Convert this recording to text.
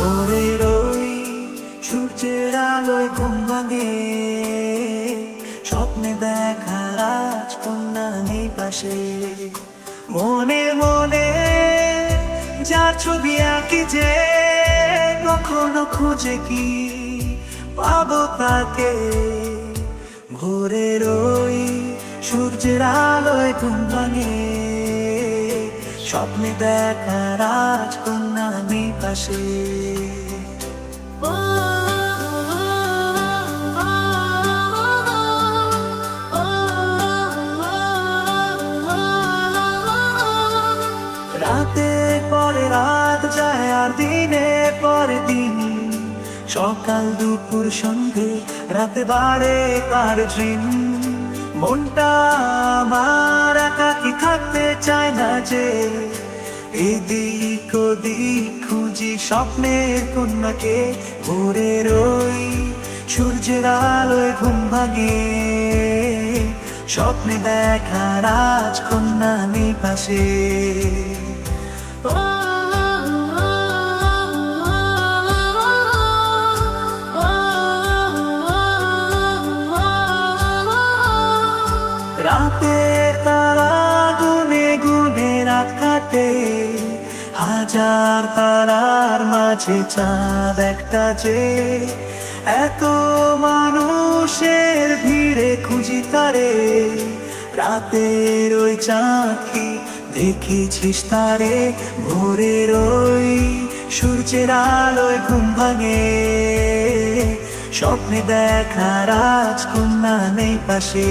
ভোরের ওই সূর্যের আলোয় ঘুম ভাঙে। স্বপ্নে দেখা রাজকন্যা নেই পাশে। মনে মনে যার ছবি আঁকি যে, কখনো খুঁজে কি পাবো তাকে? ভোরের ওই সূর্যের আলোয় ঘুম ভাঙে। স্বপ্নে দেখা রাজকন্যা নেই পাশে। রাতে পরে রাত যায় আর দিনে পরে দিন। সকাল, দুপুর, সন্ধে, রাতে বাড়ে কার মনটা আমার একাকি থাকতে চায় না। যে এদিক ওদিক খুঁজি স্বপ্নের কন্যাকে। ভোরে রই সূর্যের আলোয় ঘুম ভাঙে। স্বপ্নে দেখা রাজকন্যা নিপাশে পাশে। রাত কাটে হাজার তারার মাঝে চাঁদ একটা যে এত মানুষের ভিড়ে খুঁজি তারে। রাতের ওই চাঁদকে দেখেছিস তারে, ভোরের ওই সূর্যের আলোয় ঘুম ভাঙে। স্বপ্নে দেখা রাজকন্যা নেই পাশে।